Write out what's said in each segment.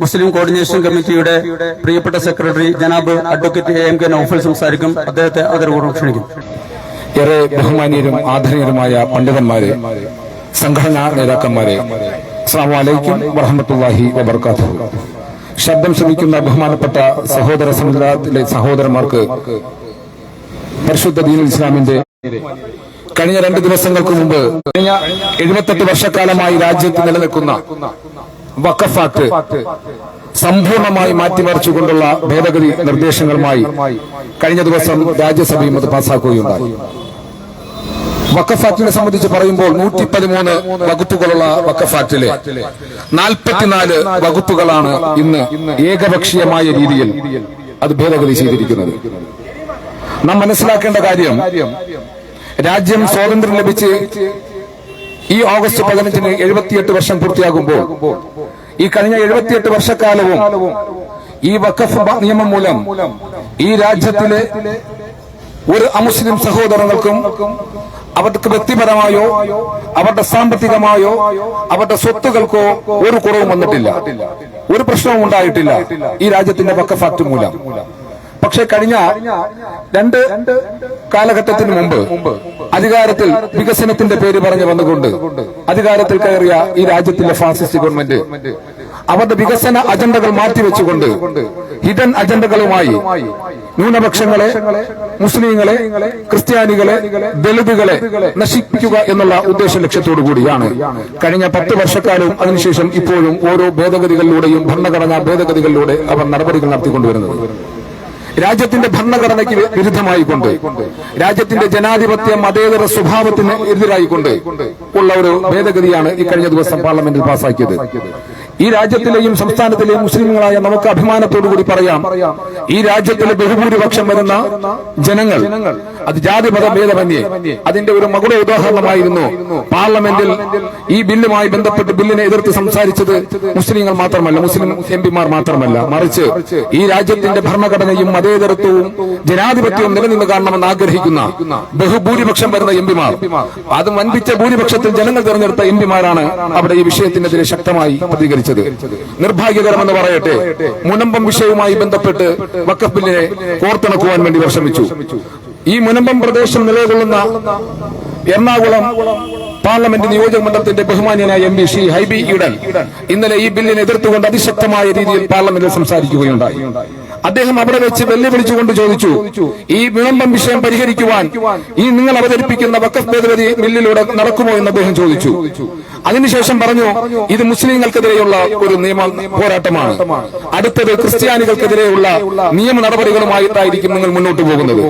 മുസ്ലിം coordination കമ്മിറ്റിയുടെ പ്രിയപ്പെട്ട secretary ജനാബ് advocate A M K Noufal സംസാരിക്കും. അദ്ദേഹത്തെ ആദരപൂർവം ക്ഷണിക്കും. ഏറെ ബഹുമാനീയരും ആദരണീയരുമായ പണ്ഡിതന്മാരെ സംഘടനാ നേതാക്കന്മാരെ അസ്സാം വലൈക്കും വറഹമത്തല്ലാഹി വബർക്കാത്തു ശബ്ദം ശ്രമിക്കുന്ന ബഹുമാനപ്പെട്ട സഹോദര സമുദായത്തിലെ സഹോദരന്മാർക്ക് പരിശുദ്ധ ദീൻ ഇസ്ലാമിന്റെ കഴിഞ്ഞ രണ്ട് ദിവസങ്ങൾക്ക് മുമ്പ് കഴിഞ്ഞ എഴുപത്തെട്ട് വർഷക്കാലമായി രാജ്യത്ത് നിലനിൽക്കുന്ന വഖഫ് ആക്ട് സമ്പൂർണമായി മാറ്റിമറിച്ചുകൊണ്ടുള്ള ഭേദഗതി നിർദ്ദേശങ്ങളുമായി കഴിഞ്ഞ ദിവസം രാജ്യസഭയും അത് പാസാക്കുകയുണ്ടായി വക്കഫാക്റ്റിനെ സംബന്ധിച്ച് പറയുമ്പോൾ നൂറ്റി പതിമൂന്ന് വകുപ്പുകളുള്ള വക്കഫാക്റ്റിലെ നാൽപ്പത്തിനാല് വകുപ്പുകളാണ് ഇന്ന് ഏകപക്ഷീയമായ രീതിയിൽ അത് ഭേദഗതി ചെയ്തിരിക്കുന്നത്. നാം മനസ്സിലാക്കേണ്ട കാര്യം രാജ്യം സ്വാതന്ത്ര്യം ലഭിച്ച് ഈ ഓഗസ്റ്റ് പതിനഞ്ചിന് എഴുപത്തിയെട്ട് വർഷം പൂർത്തിയാകുമ്പോൾ ഈ കഴിഞ്ഞ എഴുപത്തിയെട്ട് വർഷക്കാലവും ഈ വഖഫ് നിയമം മൂലം ഈ രാജ്യത്തിലെ ഒരു അമുസ്ലിം സഹോദരങ്ങൾക്കും അവർക്ക് വ്യക്തിപരമായോ അവരുടെ സാമ്പത്തികമായോ അവരുടെ സ്വത്തുകൾക്കോ ഒരു കുറവും വന്നിട്ടില്ല. ഒരു പ്രശ്നവും ഉണ്ടായിട്ടില്ല ഈ രാജ്യത്തിന്റെ വക്കഫ് ആക്ട് മൂലം. പക്ഷെ കഴിഞ്ഞ രണ്ട് കാലഘട്ടത്തിന് മുമ്പ് അധികാരത്തിൽ വികസനത്തിന്റെ പേര് പറഞ്ഞു വന്നുകൊണ്ട് അധികാരത്തിൽ കയറിയ ഈ രാജ്യത്തിലെ ഫാസിസ്റ്റ് ഗവൺമെന്റ് അവരുടെ വികസന അജണ്ടകൾ മാറ്റിവെച്ചുകൊണ്ട് ഹിഡൻ അജണ്ടകളുമായി ന്യൂനപക്ഷങ്ങളെ മുസ്ലിങ്ങളെ ക്രിസ്ത്യാനികളെ ദളിതുകളെ നശിപ്പിക്കുക എന്നുള്ള ഉദ്ദേശ ലക്ഷ്യത്തോടു കൂടിയാണ്. കഴിഞ്ഞ പത്ത് വർഷക്കാലവും അതിനുശേഷം ഇപ്പോഴും ഓരോ ഭേദഗതികളിലൂടെയും ഭരണഘടനാ ഭേദഗതികളിലൂടെ അവർ നടപടികൾ നടത്തിക്കൊണ്ടുവരുന്നത്. രാജ്യത്തിന്റെ ഭരണഘടനയ്ക്ക് വിരുദ്ധമായി കൊണ്ട് രാജ്യത്തിന്റെ ജനാധിപത്യ മതേതര സ്വഭാവത്തിന് എതിരായിക്കൊണ്ട് ഉള്ള ഒരു ഭേദഗതിയാണ് കഴിഞ്ഞ ദിവസം പാർലമെന്റിൽ പാസാക്കിയത്. ഈ രാജ്യത്തിലെയും സംസ്ഥാനത്തിലെയും മുസ്ലിങ്ങളായ നമുക്ക് അഭിമാനത്തോടു കൂടി പറയാം. ഈ രാജ്യത്തിലെ ബഹുഭൂരിപക്ഷം വരുന്ന ജനങ്ങൾ അത് ജാതി മത ഭേദമന്യേ. അതിന്റെ ഒരു മകുട ഉദാഹരണമായിരുന്നു പാർലമെന്റിൽ ഈ ബില്ലുമായി ബന്ധപ്പെട്ട് ബില്ലിനെ എതിർത്ത് സംസാരിച്ചത് മുസ്ലിങ്ങൾ മാത്രമല്ല മുസ്ലിം എം പിമാർ മാത്രമല്ല മറിച്ച് ഈ രാജ്യത്തിന്റെ ഭരണഘടനയും മതേതരത്വവും ജനാധിപത്യവും നിലനിന്ന് കാണണമെന്ന് ആഗ്രഹിക്കുന്ന ബഹുഭൂരിപക്ഷം വരുന്ന എം പിമാർ അത് വൻപിച്ച ഭൂരിപക്ഷത്തിൽ ജനങ്ങൾ തിരഞ്ഞെടുത്ത എം പിമാരാണ് അവിടെ ഈ വിഷയത്തിനെതിരെ ശക്തമായി പ്രതികരിച്ചത്. നിർഭാഗ്യകരമെന്ന് പറയട്ടെ മുനമ്പം വിഷയവുമായി ബന്ധപ്പെട്ട് വക്കഫ് കോർത്തിണക്കുവാൻ വേണ്ടി വിഷമിച്ചു. ഈ മുനമ്പം പ്രദേശം നിലകൊള്ളുന്ന എറണാകുളം പാർലമെന്റ് നിയോജക മണ്ഡലത്തിന്റെ ബഹുമാന്യനായ എം പി ശ്രീ ഹൈബി ഈഡൻ ഇന്നലെ ഈ ബില്ലിനെ എതിർത്തുകൊണ്ട് അതിശക്തമായ രീതിയിൽ പാർലമെന്റിൽ സംസാരിക്കുകയുണ്ടായി. അദ്ദേഹം അവിടെ വെച്ച് വെല്ലുവിളിച്ചുകൊണ്ട് ചോദിച്ചു ഈ വിളംബം വിഷയം പരിഹരിക്കുവാൻ ഈ നിങ്ങൾ അവതരിപ്പിക്കുന്ന വക്കഫ് ഭേദഗതി ബില്ലിലൂടെ നടക്കുമോ? എന്ന് അദ്ദേഹം ചോദിച്ചു. അതിനുശേഷം പറഞ്ഞു ഇത് മുസ്ലിങ്ങൾക്കെതിരെയുള്ള ഒരു നിയമ പോരാട്ടമാണ്. അടുത്തത് ക്രിസ്ത്യാനികൾക്കെതിരെയുള്ള നിയമ നടപടികളുമായിട്ടായിരിക്കും നിങ്ങൾ മുന്നോട്ട് പോകുന്നത്.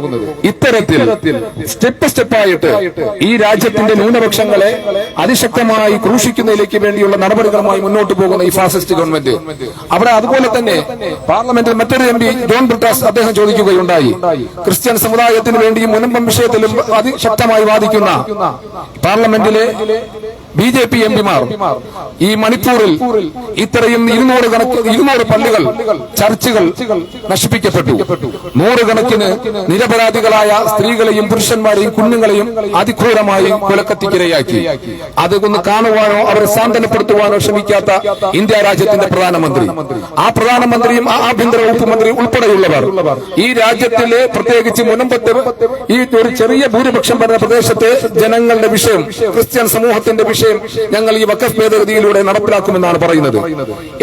ഇത്തരത്തിൽ സ്റ്റെപ്പ് സ്റ്റെപ്പായിട്ട് ഈ രാജ്യത്തിന്റെ ന്യൂനപക്ഷങ്ങളെ അതിശക്തമായി ക്രൂശിക്കുന്നതിലേക്ക് വേണ്ടിയുള്ള നടപടികളുമായി മുന്നോട്ട് പോകുന്ന ഈ ഫാസിസ്റ്റ് ഗവൺമെന്റ്. അവിടെ അതുപോലെ തന്നെ പാർലമെന്റിൽ മറ്റൊരു എം പി ജോൺ ബ്രിട്ടാസ് അദ്ദേഹം ചോദിക്കുകയുണ്ടായി. ക്രിസ്ത്യൻ സമുദായത്തിന് വേണ്ടി മുനമ്പം വിഷയത്തിലും അതിശക്തമായി വാദിക്കുന്ന പാർലമെന്റിലെ ബി ജെ പി എം പിമാർ ഈ മണിപ്പൂരിൽ ഇത്രയും ഇരുന്നൂറ് കണക്കിന് ഇരുന്നൂറ് പള്ളികൾ ചർച്ചുകൾ നശിപ്പിക്കപ്പെട്ടു. നൂറുകണക്കിന് നിരപരാധികളായ സ്ത്രീകളെയും പുരുഷന്മാരെയും കുഞ്ഞുങ്ങളെയും അതിക്രൂരമായി കൊലക്കത്തിക്കിരയാക്കി അത് ഒന്ന് കാണുവാനോ അവരെ സാന്ത്വനപ്പെടുത്തുവാനോ ശ്രമിക്കാത്ത ഇന്ത്യ രാജ്യത്തിന്റെ പ്രധാനമന്ത്രി. ആ പ്രധാനമന്ത്രിയും ആ ആഭ്യന്തര വകുപ്പ് മന്ത്രി ഉൾപ്പെടെയുള്ളവർ. ഈ രാജ്യത്തിലെ പ്രത്യേകിച്ച് മുനമ്പത്ത് ഈ ഒരു ചെറിയ ഭൂരിപക്ഷം പറഞ്ഞ പ്രദേശത്തെ ജനങ്ങളുടെ വിഷയം ക്രിസ്ത്യൻ സമൂഹത്തിന്റെ വിഷയം ഞങ്ങൾ ഈ വക്കഫ് ഭേദഗതിയിലൂടെ നടപ്പിലാക്കുമെന്നാണ് പറയുന്നത്.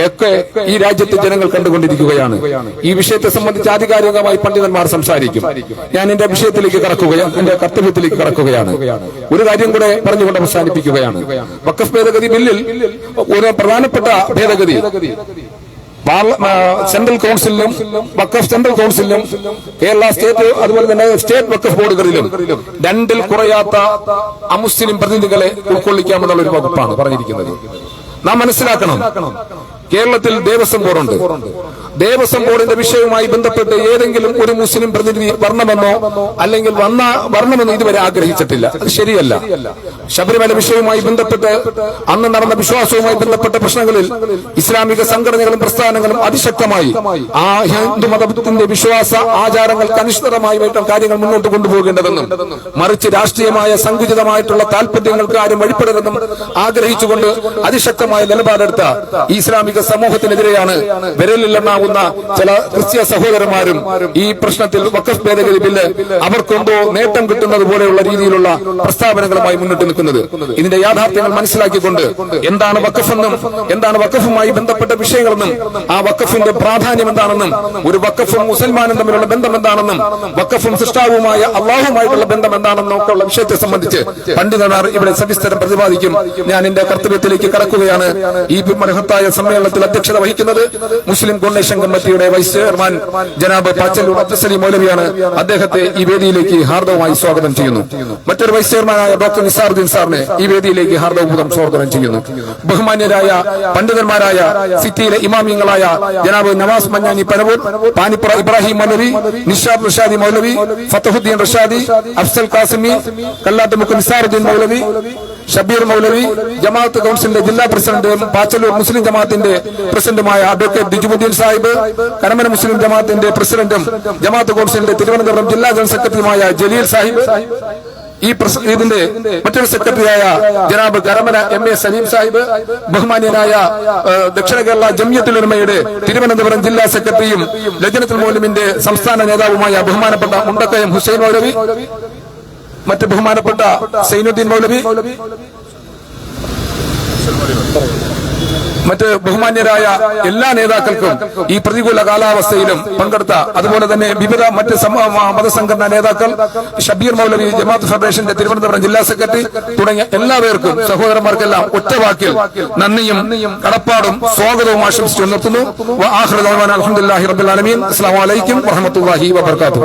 ഒക്കെ ഈ രാജ്യത്തെ ജനങ്ങൾ കണ്ടുകൊണ്ടിരിക്കുകയാണ്. ഈ വിഷയത്തെ സംബന്ധിച്ച് ആധികാരികമായി പണ്ഡിതന്മാർ സംസാരിക്കും. ഞാൻ എന്റെ വിഷയത്തിലേക്ക് കടക്കുകയാണ് എന്റെ കർത്തവ്യത്തിലേക്ക് കടക്കുകയാണ്. ഒരു കാര്യം കൂടെ പറഞ്ഞുകൊണ്ട് അവസാനിപ്പിക്കുകയാണ്. വക്കഫ് ഭേദഗതി ബില്ലിൽ ഒരു പ്രധാനപ്പെട്ട ഭേദഗതി. സെൻട്രൽ കൗൺസിലിലും വക്കഫ് സെൻട്രൽ കൗൺസിലിലും കേരള സ്റ്റേറ്റ് അതുപോലെ തന്നെ സ്റ്റേറ്റ് വക്കഫ് ബോർഡുകളിലും രണ്ടിൽ കുറയാത്ത അമുസ്ലിം പ്രതിനിധികളെ ഉൾക്കൊള്ളിക്കാമെന്നുള്ള ഒരു വകുപ്പാണ് പറഞ്ഞിരിക്കുന്നത്. നാം മനസ്സിലാക്കണം കേരളത്തിൽ ദേവസ്വം ബോർഡുണ്ട്. ദേവസ്വം ബോർഡിന്റെ വിഷയവുമായി ബന്ധപ്പെട്ട് ഏതെങ്കിലും ഒരു മുസ്ലിം പ്രതിനിധി വരണമെന്നോ അല്ലെങ്കിൽ വന്ന വരണമെന്നോ ഇതുവരെ ആഗ്രഹിച്ചിട്ടില്ല. അത് ശരിയല്ല. ശബരിമല വിഷയവുമായി ബന്ധപ്പെട്ട് അന്ന് നടന്ന വിശ്വാസവുമായി ബന്ധപ്പെട്ട പ്രശ്നങ്ങളിൽ ഇസ്ലാമിക സംഘടനകളും പ്രസ്ഥാനങ്ങളും അതിശക്തമായി ആ ഹിന്ദു മതത്തിന്റെ വിശ്വാസ ആചാരങ്ങൾക്ക് അനുസൃതമായി കാര്യങ്ങൾ മുന്നോട്ട് കൊണ്ടുപോകേണ്ടതെന്നും മറിച്ച് രാഷ്ട്രീയമായ സങ്കുചിതമായിട്ടുള്ള താല്പര്യങ്ങൾക്ക് ആരും വഴിപ്പെടരുതെന്നും ആഗ്രഹിച്ചുകൊണ്ട് അതിശക്തമായ നിലപാടെടുത്ത ഇസ്ലാമിക സമൂഹത്തിനെതിരെയാണ് വിരലിലെണ്ണാവുന്ന ചില ക്രിസ്ത്യ സഹോദരന്മാരും ഈ പ്രശ്നത്തിൽ വക്കഫ് ഭേദഗതി ബില്ല് അവർക്കെന്തോ നേട്ടം കിട്ടുന്നത് പോലെയുള്ള രീതിയിലുള്ള പ്രസ്താവനകളുമായി മുന്നിട്ട് നിൽക്കുന്നത്. ഇതിന്റെ യാഥാർത്ഥ്യങ്ങൾ മനസ്സിലാക്കിക്കൊണ്ട് എന്താണ് വക്കഫെന്നും എന്താണ് വക്കഫുമായി ബന്ധപ്പെട്ട വിഷയങ്ങളെന്നും ആ വക്കഫിന്റെ പ്രാധാന്യം എന്താണെന്നും ഒരു വക്കഫും മുസൽമാനും തമ്മിലുള്ള ബന്ധം എന്താണെന്നും വക്കഫും സൃഷ്ടാവുമായ അള്ളാഹുമായിട്ടുള്ള ബന്ധം എന്താണെന്നും ഒക്കെ ഉള്ള വിഷയത്തെ സംബന്ധിച്ച് പണ്ഡിതന്മാർ ഇവിടെ സവിസ്തരം പ്രതിപാദിക്കും. ഞാൻ എന്റെ കർത്തവ്യത്തിലേക്ക് കടക്കുകയാണ്. ഈ മഹത്തായ സമ്മേളനത്തിൽ അധ്യക്ഷത വഹിക്കുന്നത് മുസ്ലിം കോർഡിനേഷൻ കമ്മിറ്റിയുടെ വൈസ് ചെയർമാൻ ജനാബ് പച്ചല്ലൂർ അബ്ദുസലി മൗലവിയാണ് അദ്ദേഹത്തെ ഈ വേദിയിലേക്ക് ഹാർദവമായി സ്വാഗതം ചെയ്യുന്നു. മറ്റൊരു വൈസ് ചെയർമാനായ ഡോക്ടർ നിസാറുദ്ദീൻ സാറിനെ ഈ വേദിയിലേക്ക് ഹാർദവപൂർവം സ്വാഗതം ചെയ്യുന്നു. ബഹുമാന്യരായ പണ്ഡിതന്മാരായ സിറ്റിയിലെ ഇമാമിയങ്ങളായ ജനാബ് നവാസ് മഞ്ഞാനി പനവൂർ പാനിപ്പുറ ഇബ്രാഹിം മൗലവി നിഷാദ് റഷാദി മൗലവി ഫത്തഹുദ്ദീൻ റഷാദി അഫ്സൽ കാസിമി കല്ലാട്ടുമുക്ക് നിസാറുദ്ദീൻ മൗലവി ഷബീർ മൗലവി ജമാഅത്ത് കൗൺസിലിന്റെ ജില്ലാ പ്രസിഡന്റും പാച്ചലൂർ മുസ്ലിം ജമാഅത്തിന്റെ പ്രസിഡന്റുമായ അഡ്വക്കേറ്റ് ദിജുമുദ്ദീൻ സാഹിബ് കരമന മുസ്ലിം ജമാഅത്തിന്റെ പ്രസിഡന്റും ജമാഅത്ത് കൗൺസിലിന്റെ തിരുവനന്തപുരം ജില്ലാ ജനറൽ സെക്രട്ടറിയുമായ ജലീൽ സാഹിബ് ഈ ഇതിന്റെ മറ്റൊരു സെക്രട്ടറിയായ ജനാബ് കരമന എം എ സലീം സാഹിബ് ബഹുമാന്യനായ ദക്ഷിണ കേരള ജമിയത്തുൽ ഉലമയുടെ തിരുവനന്തപുരം ജില്ലാ സെക്രട്ടറിയും ലജനത്തുൽ മൂലമിന്റെ സംസ്ഥാന നേതാവുമായ ബഹുമാനപ്പെട്ട മുണ്ടക്കയം ഹുസൈൻ മൗലവി മറ്റ് ബഹുമാനപ്പെട്ട സൈനുദ്ദീൻ മൗലവി. മറ്റ് ബഹുമാന്യരായ എല്ലാ നേതാക്കൾക്കും ഈ പ്രതികൂല കാലാവസ്ഥയിലും പങ്കെടുത്ത അതുപോലെ തന്നെ വിവിധ മറ്റ് മതസംഘടനാ നേതാക്കൾ ഷബീർ മൗലവി ജമാഅത്ത് ഫെഡറേഷന്റെ തിരുവനന്തപുരം ജില്ലാ സെക്രട്ടറി തുടങ്ങിയ എല്ലാവർക്കും സഹോദരന്മാർക്കെല്ലാം ഒറ്റവാക്കിൽ നന്ദിയും കടപ്പാടും സ്വാഗതവും ആശംസിച്ചു നിർത്തുന്നു. അലഹമുല്ലാഹി റബുലാലമീൻ അസ്സാം വലൈക്കും വറഹമത്തല്ലാഹി വബർക്കാത്തു